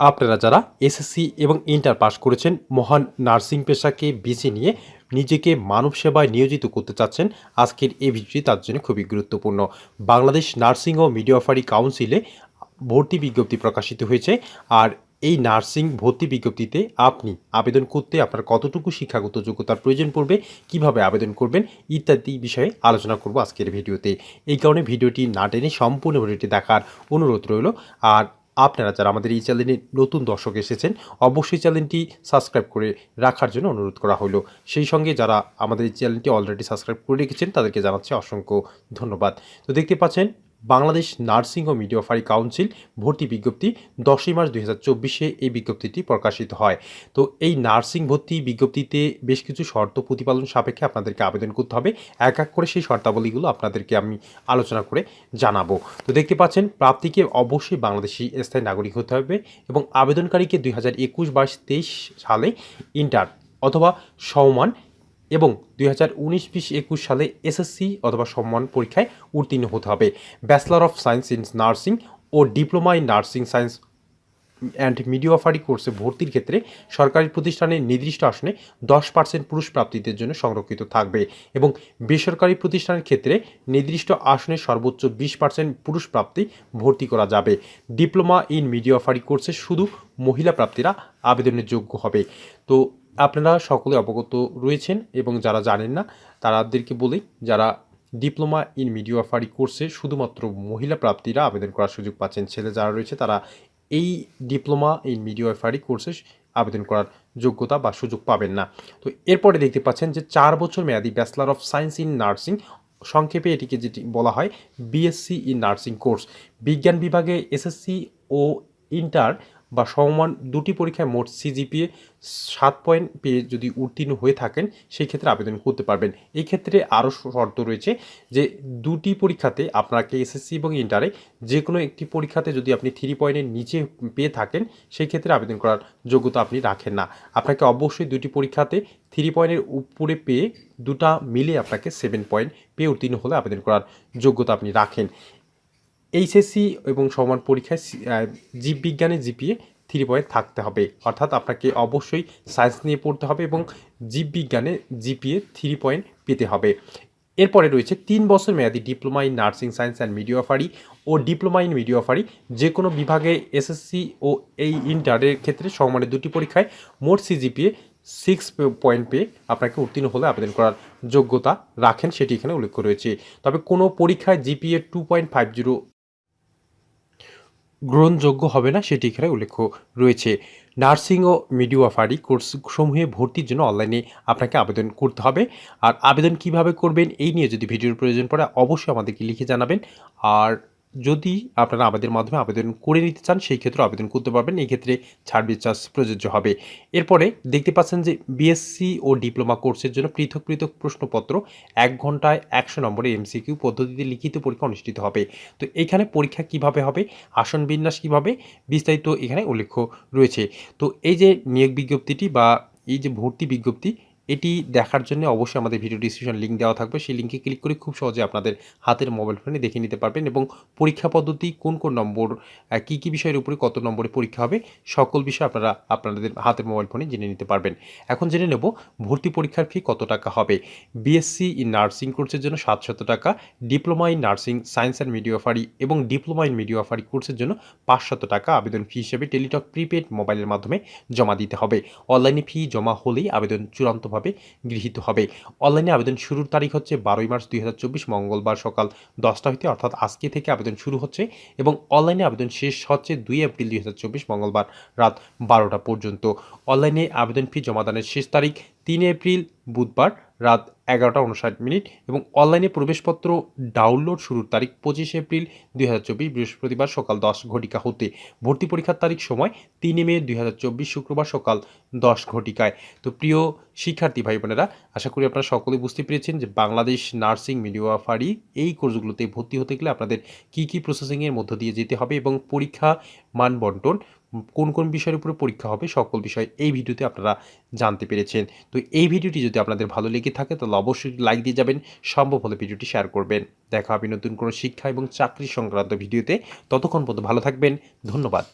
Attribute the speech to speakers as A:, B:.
A: আপনারা যারা এসএসসি এবং ইন্টার পাস করেছেন, মহান নার্সিং পেশাকে বেছে নিয়ে নিজেকে মানব সেবায় নিয়োজিত করতে চাচ্ছেন, আজকের এই ভিডিওটি তার জন্য খুবই গুরুত্বপূর্ণ। বাংলাদেশ নার্সিং ও মিডিওয়াফারি কাউন্সিলে ভর্তি বিজ্ঞপ্তি প্রকাশিত হয়েছে আর এই নার্সিং ভর্তি বিজ্ঞপ্তিতে আপনি আবেদন করতে আপনার কতটুকু শিক্ষাগত যোগ্যতার প্রয়োজন পড়বে, কীভাবে আবেদন করবেন ইত্যাদি বিষয়ে আলোচনা করব আজকের ভিডিওতে। এই কারণে ভিডিওটি না টেনে সম্পূর্ণ ভিডিওটি দেখার অনুরোধ রইল। আর আপনারা যারা আমাদের এই চ্যানেলে নতুন দর্শক এসেছেন, অবশ্যই চ্যানেলটি সাবস্ক্রাইব করে রাখার জন্য অনুরোধ করা হলো। সেই সঙ্গে যারা আমাদের এই চ্যানেলটি অলরেডি সাবস্ক্রাইব করে রেখেছেন, তাদেরকে জানাচ্ছি অসংখ্য ধন্যবাদ। তো দেখতে পাচ্ছেন বাংলাদেশ নার্সিং ও মিডিওফারি কাউন্সিল ভর্তি বিজ্ঞপ্তি দশই মার্চ দুই হাজার চব্বিশে এই বিজ্ঞপ্তিটি প্রকাশিত হয়। তো এই নার্সিং ভর্তি বিজ্ঞপ্তিতে বেশ কিছু শর্ত প্রতিপালন সাপেক্ষে আপনাদেরকে আবেদন করতে হবে। এক এক করে সেই শর্তাবলীগুলো আপনাদেরকে আমি আলোচনা করে জানাব। তো দেখতে পাচ্ছেন, প্রাপ্তিকে অবশ্যই বাংলাদেশি স্থায়ী নাগরিক হতে হবে এবং আবেদনকারীকে দুই হাজার একুশ বাইশ তেইশ সালে ইন্টার অথবা সমমান এবং দুই হাজার উনিশ বিশ একুশ সালে এসএসসি অথবা সম্মান পরীক্ষায় উত্তীর্ণ হতে হবে। Bachelor of science in nursing O diploma in nursing science and midwifery কোর্সে ভর্তির ক্ষেত্রে সরকারি প্রতিষ্ঠানের নির্দিষ্ট আসনে দশ পার্সেন্ট পুরুষ প্রাপ্তিদের জন্য সংরক্ষিত থাকবে এবং বেসরকারি প্রতিষ্ঠানের ক্ষেত্রে নির্দিষ্ট আসনে সর্বোচ্চ বিশ পার্সেন্ট পুরুষ প্রাপ্তি ভর্তি করা যাবে। ডিপ্লোমা ইন মিডিওফারি কোর্সে শুধু মহিলা প্রাপ্তিরা আবেদনের যোগ্য হবে। তো আপনারা সকলে অবগত রয়েছেন এবং যারা জানেন না তাদেরকে বলি, যারা ডিপ্লোমা ইন মিডিওফারি কোর্সে শুধুমাত্র মহিলা প্রাপ্তিরা আবেদন করার সুযোগ পাচ্ছেন, ছেলে যারা রয়েছে, তারা এই ডিপ্লোমা ইন মিডিওফারি কোর্সে আবেদন করার যোগ্যতা বা সুযোগ পাবেন না। তো এরপরে দেখতে পাচ্ছেন যে চার বছর মেয়াদি bachelor of science in nursing, সংক্ষেপে এটিকে যেটি বলা হয় বিএসসি ইন নার্সিং কোর্স। বিজ্ঞান বিভাগে এসএসসি ও ইন্টার বা সমমান দুটি পরীক্ষায় মোট সিজিপিএ সাত পয়েন্ট পেয়ে যদি উত্তীর্ণ হয়ে থাকেন সেই ক্ষেত্রে আবেদন করতে পারবেন। এই ক্ষেত্রে আরও শর্ত রয়েছে যে দুটি পরীক্ষাতে আপনাকে এসএসসি এবং ইন্টারে যে কোনো একটি পরীক্ষাতে যদি আপনি থ্রি পয়েন্টের নিচে পেয়ে থাকেন সেই ক্ষেত্রে আবেদন করার যোগ্যতা আপনি রাখেন না। আপনাকে অবশ্যই দুটি পরীক্ষাতে থ্রি পয়েন্টের উপরে পেয়ে দুটা মিলে আপনাকে সেভেন পয়েন্ট পেয়ে উত্তীর্ণ হলে আবেদন করার যোগ্যতা আপনি রাখেন। এইচএসসি এবং সমান পরীক্ষায় জীববিজ্ঞানে জিপিএ থ্রি পয়েন্ট থাকতে হবে। অর্থাৎ আপনাকে অবশ্যই সায়েন্স নিয়ে পড়তে হবে এবং জীববিজ্ঞানে জিপিএ থ্রি পয়েন্ট পেতে হবে। এরপরে রয়েছে তিন বছর মেয়াদি diploma in nursing science and media midwifery O diploma in midwifery যে কোনো বিভাগে এসএসসি ও এই ইন্টারের ক্ষেত্রে সমানের দুটি পরীক্ষায় মোট সিজিপিএ সিক্স পয়েন্ট পেয়ে আপনাকে উত্তীর্ণ হলে আবেদন করার যোগ্যতা রাখেন, সেটি এখানে উল্লেখ রয়েছে তবে কোনো পরীক্ষায় GPA two point five zero গ্রহণযোগ্য হবে না, সেটি এখানে উল্লেখ রয়েছে। নার্সিং ও মিডিওয়াফারি কোর্সসমূহে ভর্তির জন্য অনলাইনে আপনাকে আবেদন করতে হবে। আর আবেদন কীভাবে করবেন, এই নিয়ে যদি ভিডিওর প্রয়োজন পড়ে, অবশ্যই আমাদেরকে লিখে জানাবেন। আর যদি আপনারা আমাদের মাধ্যমে আবেদন করে নিতে চান, সেই ক্ষেত্রে আবেদন করতে পারবেন। এই ক্ষেত্রে ছাড় চার্জ প্রযোজ্য হবে। এরপরে দেখতে পাচ্ছেন যে বিএসসি ও ডিপ্লোমা কোর্সের জন্য পৃথক পৃথক প্রশ্নপত্র এক ঘন্টায় একশো নম্বরে এমসিকিউ পদ্ধতিতে লিখিত পরীক্ষা অনুষ্ঠিত হবে। তো এখানে পরীক্ষা কীভাবে হবে, আসন বিন্যাস কীভাবে, বিস্তারিত এখানে উল্লেখ রয়েছে। তো এই যে নিয়োগ বিজ্ঞপ্তিটি বা এই যে ভর্তি বিজ্ঞপ্তি এটি দেখার জন্য অবশ্যই আমাদের ভিডিও ডিসক্রিপশন লিঙ্ক দেওয়া থাকবে। সেই লিঙ্কে ক্লিক করে খুব সহজে আপনাদের হাতের মোবাইল ফোনে দেখে নিতে পারবেন এবং পরীক্ষা পদ্ধতি, কোন কোন নম্বর কী কী বিষয়ের উপরে কত নম্বরে পরীক্ষা হবে, সকল বিষয় আপনারা আপনাদের হাতের মোবাইল ফোনে জেনে নিতে পারবেন। এখন জেনে নেব ভর্তি পরীক্ষার ফি কত টাকা হবে। বিএসসি ইন নার্সিং কোর্সের জন্য সাতশত টাকা diploma in nursing science and midwifery এবং ডিপ্লোমা ইন মিডিওফারি কোর্সের জন্য পাঁচশত টাকা আবেদন ফি হিসেবে টেলিটক প্রিপেড মোবাইলের মাধ্যমে জমা দিতে হবে। অনলাইনে ফি জমা হলেই আবেদন চূড়ান্তভাবে হবে গৃহীত হবে। অনলাইনে আবেদন শুরুর তারিখ হচ্ছে বারোই মার্চ দুই হাজার চব্বিশ মঙ্গলবার সকাল দশটা হইতে, অর্থাৎ আজকে থেকে আবেদন শুরু হচ্ছে এবং অনলাইনে আবেদন শেষ হচ্ছে দুই এপ্রিল দুই হাজার চব্বিশ মঙ্গলবার রাত বারোটা পর্যন্ত। অনলাইনে আবেদন ফি জমাদানের শেষ তারিখ তিন এপ্রিল, বুধবার রাত এগারোটা উনষাট মিনিট এবং অনলাইনে প্রবেশপত্র ডাউনলোড শুরুর তারিখ পঁচিশে এপ্রিল, দুই হাজার চব্বিশ বৃহস্পতিবার সকাল দশ ঘটিকা হতে। ভর্তি পরীক্ষার তারিখ সময় তিনে মে, দুই হাজার চব্বিশ শুক্রবার সকাল দশ ঘটিকায়। তো প্রিয় শিক্ষার্থী ভাই বোনেরা আশা করি আপনারা সকলে বুঝতে পেরেছেন যে বাংলাদেশ নার্সিং মিডিওয়াফারি এই কোর্সগুলোতে ভর্তি হতে গেলে আপনাদের কী কী প্রসেসিংয়ের মধ্য দিয়ে যেতে হবে এবং পরীক্ষা মান বন্টন কোন কোন বিষয়ের উপরে পরীক্ষা হবে সকল বিষয় এই ভিডিওতে আপনারা জানতে পেরেছেন। তো এই ভিডিওটি যদি আপনাদের ভালো লেগে থাকে, তাহলে অবশ্যই লাইক দিয়ে যাবেন, সম্ভব হলে ভিডিওটি শেয়ার করবেন। দেখা হবে নতুন কোনো শিক্ষা এবং চাকরি সংক্রান্ত ভিডিওতে। ততক্ষণ পর্যন্ত ভালো থাকবেন, ধন্যবাদ।